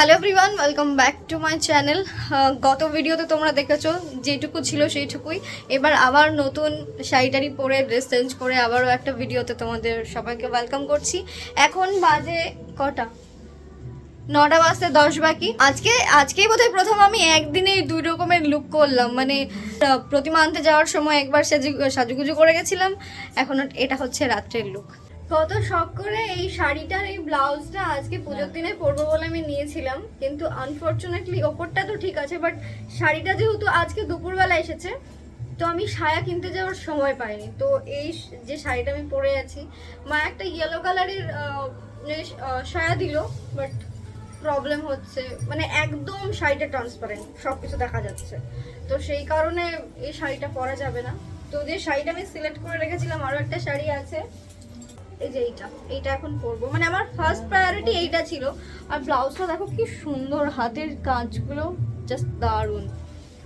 Hello everyone welcome back to my channel গত ভিডিওতে তোমরা দেখেছ, যেটুকু ছিল সেইটুকুই। এবার আবার নতুন শাড়িটারি পরে ড্রেস চেঞ্জ করে আবারও একটা ভিডিওতে তোমাদের সবাইকে ওয়েলকাম করছি। এখন বাজে কটা? নটা বাজতে দশ বাকি। আজকে, আজকেই বোধহয় প্রথম আমি একদিনেই দুই রকমের লুক করলাম। মানে প্রতিমা আনতে যাওয়ার সময় একবার সাজু সাজুগুজু করে গেছিলাম। এখন এটা হচ্ছে রাত্রের লুক কত শখ করে এই শাড়িটার এই ব্লাউজটা আজকে পুজোর দিনে পরবো বলে আমি নিয়েছিলাম, কিন্তু আনফর্চুনেটলি ওপরটা তো ঠিক আছে বাট শাড়িটা যেহেতু আজকে দুপুরবেলা এসেছে, তো আমি সায়া কিনতে যাওয়ার সময় পাইনি। তো এই যে শাড়িটা আমি পরে আছি, মা একটা ইয়েলো কালারের সায়া দিল বাট প্রবলেম হচ্ছে মানে একদম শাড়িটা ট্রান্সপারেন্ট সব কিছু দেখা যাচ্ছে। তো সেই কারণে এই শাড়িটা পরা যাবে না। তো যে শাড়িটা আমি সিলেক্ট করে রেখেছিলাম আরও একটা শাড়ি আছে এই যে এইটা এইটা এখন পরবো। মানে আমার ফার্স্ট প্রায়োরিটি এইটা ছিল। আর ব্লাউজটা দেখো কি সুন্দর হাতের কাজগুলো জাস্ট দারুণ।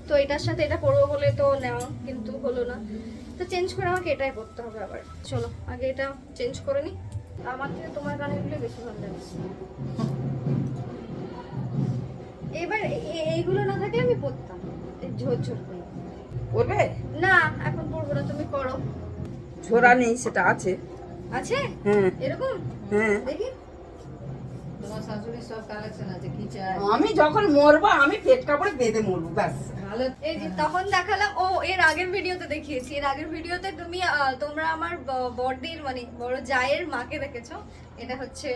তো এটার সাথে এটা পরবো বলে তো নেওয়া কিন্তু হলো না। তো চেঞ্জ করে আমাকে এটাই পরতে হবে আবার। চলো আগে এটা চেঞ্জ করে নিই আমার থেকে তোমার গানেরগুলো বেশি ভালো লাগছে এবার এইগুলো না থাকলে আমি পরতাম। এই ঝোর ঝোর করে। করবে না এখন পরবো না তুমি করো ছোড়া নেই সেটা আছে। আছে? এরকম? দেখি। তোমার শাশুড়ির সব কালেকশন আছে কি চাই? আমি যখন মরবো আমি পেট কাপড়ে বেঁধে মরবো ব্যাস। তখন দেখালাম ও এর আগের ভিডিওতে দেখিয়েছি। এর আগের ভিডিওতে তুমি তোমরা আমার বড়দির মানে বড় জায়ের মাকে দেখেছ? এটা হচ্ছে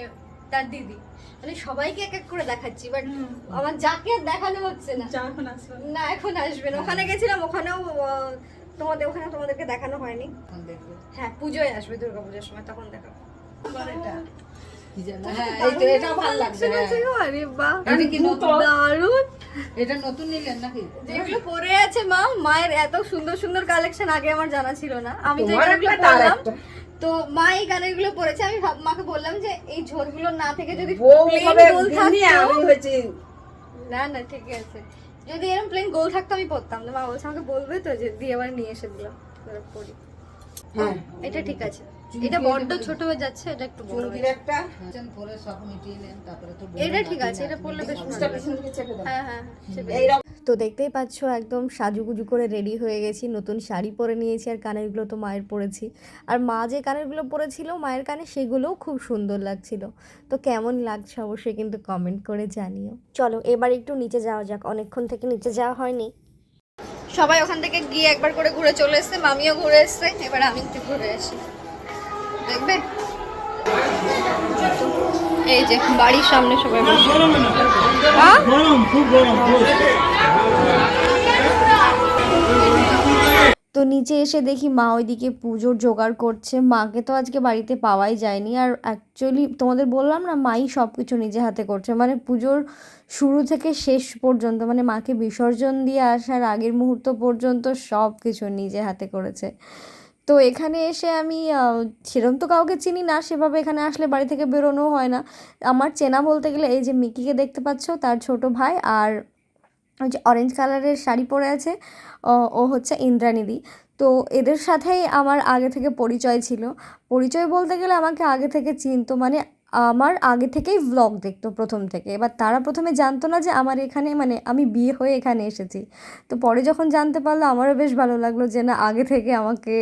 তার দিদি। মানে সবাইকে এক এক করে দেখাচ্ছি বাট আমার যাকে দেখানো হচ্ছে না। না এখন আসবে না। ওখানে গেছিলাম ওখানেও তোমাদের ওখানে তোমাদেরকে দেখানো হয়নি। হ্যাঁ পুজোয় আসবে দুর্গা পুজোর সময় তখন দেখাবো। কি জানো এই তো এটা ভালো লাগছে। আরে বাহ। এটা কি নতুন? দারুণ। এটা নতুন নিলেন নাকি? যেগুলো পরে আছে মা মায়ের এত সুন্দর সুন্দর কালেকশন আগে আমার জানা ছিল না। আমি তো তো মা এই মাকে বললাম যে এই ঝোরগুলো না থেকে যদি না না ঠিক আছে। যদি এরকম প্লেন গোল থাকতো আমি পড়তাম। না মা বলছে আমাকে বলবে তো যে দিয়ে আবার নিয়ে এসে দিলাম। পড়ি। পরি হ্যাঁ। এটা ঠিক আছে। এটা বড্ড ছোট হয়ে যাচ্ছে এটা একটু বড় চুলকির একটা। হ্যাঁ, পরে সব মিটিয়ে নেন তারপরে তো এটা ঠিক আছে এটা পরলে বেশ ভালো চেপে দাও। হ্যাঁ হ্যাঁ হ্যাঁ, তো দেখতেই পাচ্ছ একদম সাজুগুজু করে রেডি হয়ে গেছি নতুন শাড়ি পরে নিয়েছি আর কানেরগুলো তো মায়ের পরেছি। আর মা যে কানেরগুলো পরেছিল মায়ের কানে সেগুলোও খুব সুন্দর লাগছিল। তো কেমন লাগছে অবশ্যই কিন্তু কমেন্ট করে জানিও। চলো এবার একটু নিচে যাওয়া যাক অনেকক্ষণ থেকে নিচে যাওয়া হয়নি। সবাই ওখান থেকে গিয়ে একবার করে ঘুরে চলে এসছে মামিও ঘুরে এসছে এবার আমি একটু ঘুরে আসি। দেখবে এই যে, বাড়ির সামনে সবাই বসে? তো নিচে এসে দেখি মা ওইদিকে পুজোর জোগাড় করছে। মাকে তো আজকে বাড়িতে পাওয়াই যায়নি। আর অ্যাকচুয়ালি তোমাদের বললাম না, মাই সব কিছু নিজে হাতে করছে। মানে পুজোর শুরু থেকে শেষ পর্যন্ত মানে মাকে বিসর্জন দিয়ে আসার আগের মুহূর্ত পর্যন্ত সব কিছু নিজে হাতে করেছে। তো এখানে এসে আমি সেরকম তো কাউকে চিনি না, সেভাবে এখানে আসলে বাড়ি থেকে বেরোনো হয় না। আমার চেনা বলতে গেলে এই যে মিকিকে দেখতে পাচ্ছ, তার ছোট ভাই, আর ওই যে অরেঞ্জ কালারের শাড়ি পরে আছে ও হচ্ছে ইন্দ্রাণীদি। তো এদের সাথেই আমার আগে থেকে পরিচয় ছিল। পরিচয় বলতে গেলে আমাকে আগে থেকে চিনতো মানে আমার আগে থেকেই ভ্লগ দেখতো প্রথম থেকে। এবার তারা প্রথমে জানতো না যে আমার এখানে মানে আমি বিয়ে হয়ে এখানে এসেছি। তো পরে যখন জানতে পারল, আমারও বেশ ভালো লাগল যে না, আগে থেকে আমাকে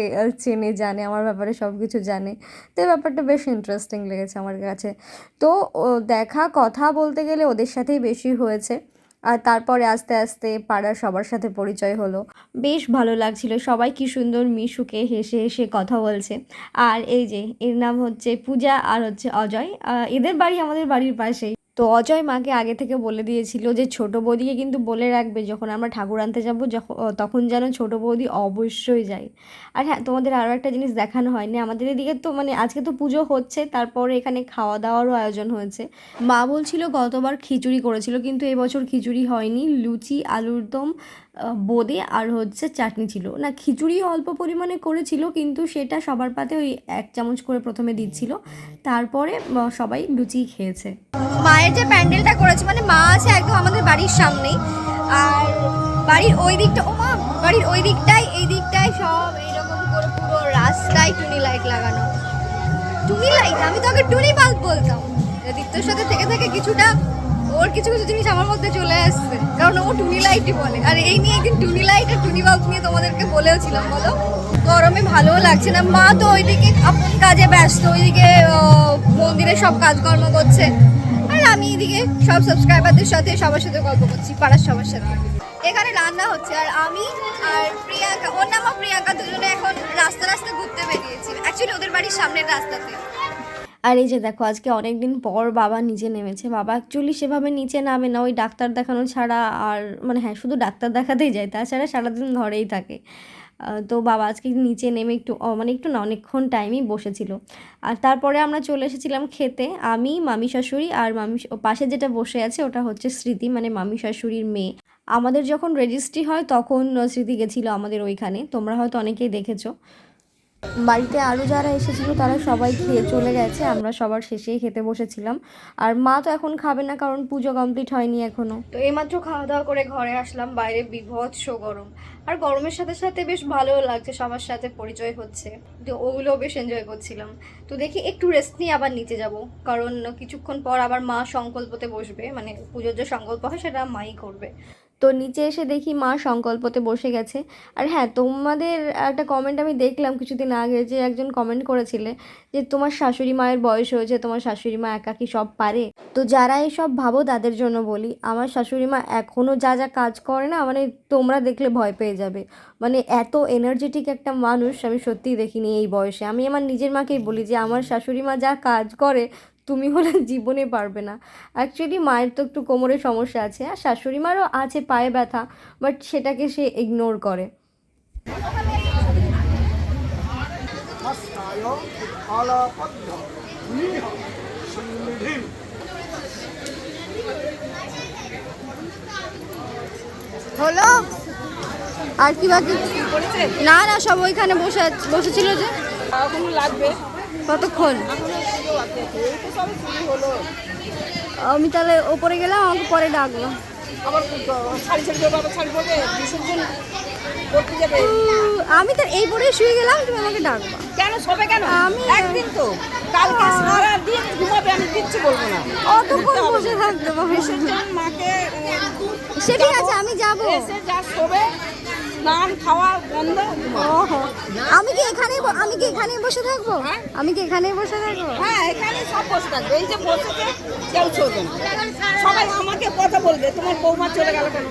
চেনে, জানে, আমার ব্যাপারে সব কিছু জানে। তো এই ব্যাপারটা বেশ ইন্টারেস্টিং লেগেছে আমার কাছে। তো দেখা, কথা বলতে গেলে ওদের সাথেই বেশি হয়েছে। আর তারপরে আস্তে আস্তে পাড়ার সবার সাথে পরিচয় হলো। বেশ ভালো লাগছিল। সবাই কি সুন্দর মিশুকে হেসে হেসে কথা বলছে। আর এই যে, এর নাম হচ্ছে পূজা আর হচ্ছে অজয়। এদের বাড়ি আমাদের বাড়ির পাশেই। তো অজয় মাকে আগে থেকে বলে দিয়েছিল যে ছোট বৌদিকে কিন্তু বলে রাখবে, যখন আমরা ঠাকুর আনতে যাব তখন যেন ছোট বৌদি অবশ্যই যায়। আর হ্যাঁ তোমাদের আরও একটা জিনিস দেখানো হয়নি, আমাদের এদিকে তো মানে আজকে তো পুজো হচ্ছে, তারপরে এখানে খাওয়া দাওয়ারও আয়োজন হয়েছে। মা বলছিল গতবার খিচুড়ি করেছিল, কিন্তু এবছর খিচুড়ি হয়নি, লুচি আলুর দম বোঁদে আর হচ্ছে চাটনি ছিল। না খিচুড়ি অল্প পরিমাণে করেছিল, কিন্তু সেটা সবার পাতে ওই এক চামচ করে প্রথমে দিচ্ছিল। তারপরে সবাই লুচি খেয়েছে। মায়ের যে প্যান্ডেলটা করেছে মানে মা আছে একদম আমাদের বাড়ির সামনেই। আর বাড়ির ওই দিকটা, ও মা, বাড়ির ওই দিকটাই, এই দিকটাই সব এইরকম করে পুরো রাস্তায় টুনি লাইট লাগানো। টুনি লাইট? আমি তো আগে টুনি বাল্ব বলতাম। আদিত্যর সাথে থেকে থেকে কিছুটা ওর কিছু কিছু জিনিস আমার মধ্যে চলে আসছে। কারণ ও টুনি লাইটই বলে। আর এই নিয়ে একদিন টুনি লাইট আর টুনি বাবু নিয়ে তোমাদেরকে বলেও ছিলাম বলো? গরমে ভালোও লাগছে না। মা তো ওইদিকে আপন কাজে ব্যস্ত, ওইদিকে মন্দিরে সব কাজকর্ম করছে। আর আমি এদিকে সব সাবস্ক্রাইবারদের সাথে সবার সাথে গল্প করছি, পাড়ার সবার সাথে। এখানে রান্না হচ্ছে। আর আমি আর প্রিয়াঙ্কা, ওর নাম প্রিয়াঙ্কা, দুজনে এখন রাস্তা রাস্তা ঘুরতে বেরিয়েছি। অ্যাকচুয়ালি ওদের বাড়ির সামনের রাস্তাতে। আর এই যে দেখো, আজকে অনেক দিন পর বাবা নিচে নেমেছে। বাবা অ্যাকচুয়ালি সেভাবে নিচে নামে না, ওই ডাক্তার দেখানো ছাড়া আর মানে হ্যাঁ শুধু ডাক্তার দেখাতেই যায়, তাছাড়া সারাদিন ঘরেই থাকে। তো বাবা আজকে নিচে নেমে একটু মানে একটু না, অনেকক্ষণ টাইমই বসেছিল। আর তারপরে আমরা চলে এসেছিলাম খেতে, আমি, মামি শাশুড়ি আর মামি পাশে যেটা বসে আছে ওটা হচ্ছে স্মৃতি মানে মামি শাশুড়ির মেয়ে। আমাদের যখন রেজিস্ট্রি হয় তখন স্মৃতি গেছিল আমাদের ওইখানে, তোমরা হয়তো অনেকেই দেখেছ। বাড়িতে আরও যারা এসেছিল, তারা সবাই খেয়ে চলে গেছে। আমরা সবার শেষেই খেতে বসেছিলাম। আর মা তো এখন খাবে না, কারণ পুজো কমপ্লিট হয়নি এখনও। তো এইমাত্র খাওয়া দাওয়া করে ঘরে আসলাম, বাইরে বিভৎস গরম। আর গরমের সাথে সাথে বেশ ভালোও লাগছে, সবার সাথে পরিচয় হচ্ছে। তো ওগুলো বেশ এনজয় করছিলাম। তো দেখি একটু রেস্ট নিয়ে আবার নিচে যাব। কারণ কিছুক্ষণ পর আবার মা সংকল্পতে বসবে মানে পুজোর যে সংকল্প হয়, সেটা মাই করবে। তো নিচে এসে দেখি মা সংকল্পতে বসে গেছে। আর হ্যাঁ তোমাদের একটা কমেন্ট আমি দেখলাম কিছুদিন আগে যে একজন কমেন্ট করেছিলে যে, তোমার শাশুড়ি মায়ের বয়স হয়েছে, তোমার শাশুড়ি মা একা কি সব পারে? তো যারা এসব ভাবো তাদের জন্য বলি, আমার শাশুড়ি মা এখনও যা যা কাজ করে না মানে তোমরা দেখলে ভয় পেয়ে যাবে। মানে এত এনার্জেটিক একটা মানুষ আমি সত্যিই দেখিনি এই বয়সে। আমি আমার নিজের মাকেই বলি যে, আমার শাশুড়ি মা যা কাজ করে তুমি হলে জীবনে পারবে না। অ্যাকচুয়ালি মায়ের তো একটু কোমরে সমস্যা আছে। আর শাশুড়ি মারও আছে পায়ে ব্যথা বাট সেটাকে সে ইগনোর করে। হলো? আর কি বাকি? না না সব ওইখানে বসে বসেছিল যে। লাগবে? কতক্ষণ? আমি তাহলে ওপরে গেলাম আমাকে পরে যাবে আমি তো এই পরে শুয়ে গেলাম তুমি আমাকে ডাকবা। কেন সবে কেন? আমি- একদিন তো। কালকে সারা দিন ঘুমাবে আমি কিচ্ছু বলব না। অতক্ষণ বসে থাকতে পারব সে ঠিক আছে আমি যাব। এসে যা শোবে স্নান খাওয়া বন্ধ। আমি কি এখানে আমি কি এখানেই বসে থাকব? আমি কি এখানেই বসে থাকব? হ্যাঁ এখানে সব বসে থাকবে। এই যে বসেছে কেউ চলবে সবাই আমাকে কথা বলবে। তোমার বৌমা চলে গেল কেন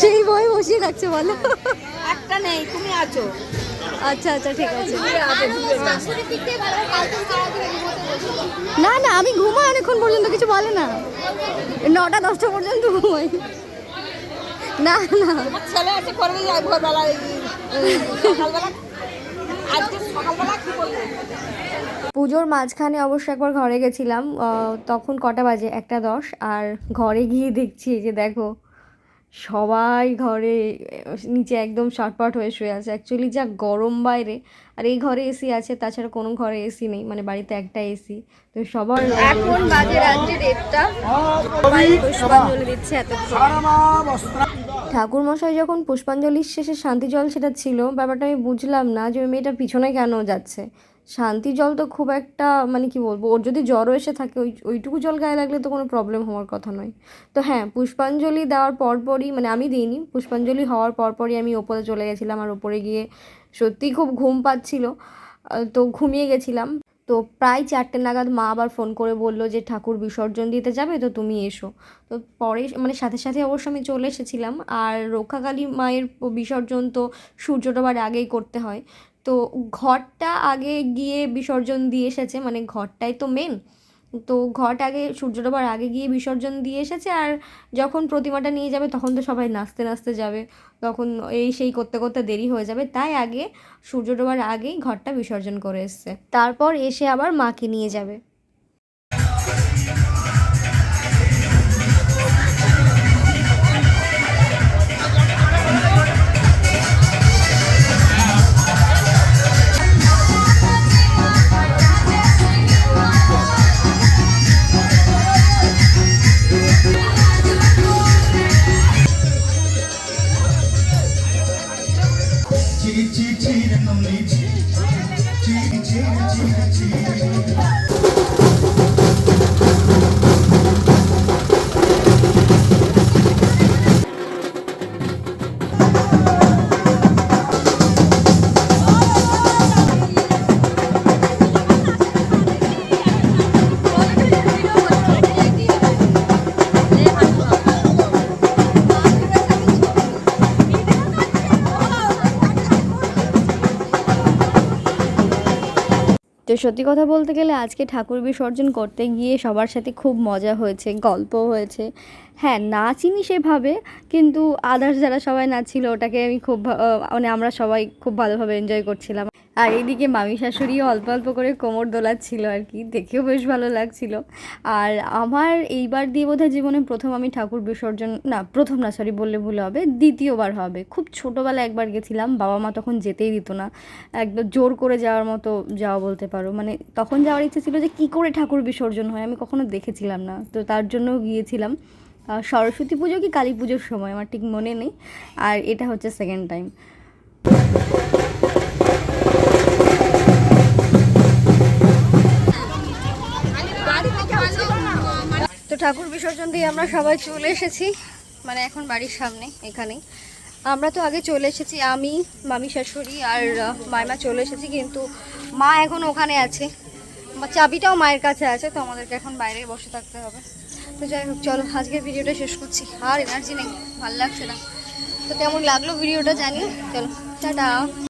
সেই বই বসিয়ে রাখছে বলো। একটা নেই তুমি আছো। আচ্ছা আচ্ছা ঠিক আছে। না না আমি ঘুমাই অনেকক্ষণ পর্যন্ত কিছু বলে না। নটা দশটা পর্যন্ত ঘুমাই। না না। আমার ছেলে আছে করবে যায় ভোরবেলা এই এই সকালবেলা? আজকে সকালবেলা কি করবে? পুজোর মাঝখানে অবশ্য একবার ঘরে গেছিলাম তখন কটা বাজে? একটা দশ। আর ঘরে গিয়ে দেখছি যে দেখো সবাই ঘরে নিচে একদম শর্টপট হয়ে শুয়ে আছে। অ্যাকচুয়ালি যা গরম বাইরে আর এই ঘরে এসি আছে তাছাড়া কোনো ঘরে এসি নেই মানে বাড়িতে একটা এসি। তো সবার এখন বাজে রাত্রি দেড়টা পুষ্পাঞ্জলি দিচ্ছে এতক্ষণ। ঠাকুরমশাই যখন পুষ্পাঞ্জলির শেষে শান্তি জল সেটা ছিল, ব্যাপারটা আমি বুঝলাম না যে ওই মেয়েটা পিছনে কেন যাচ্ছে। শান্তি জল তো খুব একটা মানে কি বলব, ওর যদি জ্বরও এসে থাকে, ওই, ওইটুকু জল গায়ে লাগলে তো কোনো প্রবলেম হওয়ার কথা নয়। তো হ্যাঁ পুষ্পাঞ্জলি দেওয়ার পরপরই মানে আমি দিইনি, পুষ্পাঞ্জলি হওয়ার পরপরই আমি ওপরে চলে গেছিলাম আর ওপরে গিয়ে সত্যিই খুব ঘুম পাচ্ছিল। তো ঘুমিয়ে গেছিলাম। তো প্রায় চারটে নাগাদ মা আবার ফোন করে বলল যে, ঠাকুর বিসর্জন দিতে যাবে, তো তুমি এসো। তো পরে মানে সাথে সাথে অবশ্য আমি চলে এসেছিলাম। আর রক্ষাকালী মায়ের বিসর্জন তো সূর্য ডোবার আগেই করতে হয়। তো ঘরটা আগে গিয়ে বিসর্জন দিয়ে এসেছে মানে ঘরটাই তো মেন তো ঘট আগে, সূর্য ডোবার আগে গিয়ে বিসর্জন দিয়ে এসেছে আর যখন প্রতিমাটা নিয়ে যাবে তখন তো সবাই নাচতে নাচতে যাবে। তখন এই সেই করতে করতে দেরি হয়ে যাবে। তাই আগে সূর্য ডোবার আগেই ঘরটা বিসর্জন করে এসছে। তারপর এসে আবার মাকে নিয়ে যাবে। Não me. সত্যি কথা বলতে গেলে আজকে ঠাকুর বিসর্জন করতে গিয়ে সবার সাথে খুব মজা হয়েছে গল্প হয়েছে। হ্যাঁ নাচিনি সেভাবে, কিন্তু আদার্স যারা সবাই নাচছিল ওটাকে আমি খুব মানে আমরা সবাই খুব ভালোভাবে এনজয় করছিলাম। আর এইদিকে মামি শাশুড়িও অল্প অল্প করে কোমর দোলাচ্ছিল আর কি। দেখেও বেশ ভালো লাগছিল। আর আমার এইবার দিয়ে বোধহয় জীবনে প্রথম আমি ঠাকুর বিসর্জন, না, প্রথম না সরি বললে ভুল হবে, দ্বিতীয়বার হবে। খুব ছোটোবেলায় একবার গেছিলাম, বাবা মা তখন যেতেই দিত না। একদম জোর করে যাওয়ার মতো যাওয়া বলতে পারো। মানে তখন যাওয়ার ইচ্ছে ছিল যে কী করে ঠাকুর বিসর্জন হয়, আমি কখনো দেখেছিলাম না। তো তার জন্য গিয়েছিলাম। সরস্বতী পুজো কি কালী পুজোর সময়? আমার ঠিক মনে নেই। আর এটা হচ্ছে সেকেন্ড টাইম ঠাকুর বিসর্জন দিয়ে আমরা সবাই চলে এসেছি। মানে এখন বাড়ির সামনে, এখানেই। আমরা তো আগে চলে এসেছি, আমি, মামি শাশুড়ি আর মাইমা চলে এসেছি, কিন্তু মা এখন ওখানে আছে। চাবিটাও মায়ের কাছে আছে, তো আমাদেরকে এখন বাইরে বসে থাকতে হবে। তো যাই হোক, চলো, আজকের ভিডিওটা শেষ করছি। আর এনার্জি নেই, ভালো লাগছে না। তো কেমন লাগল ভিডিওটা জানি? চলো, টাটা।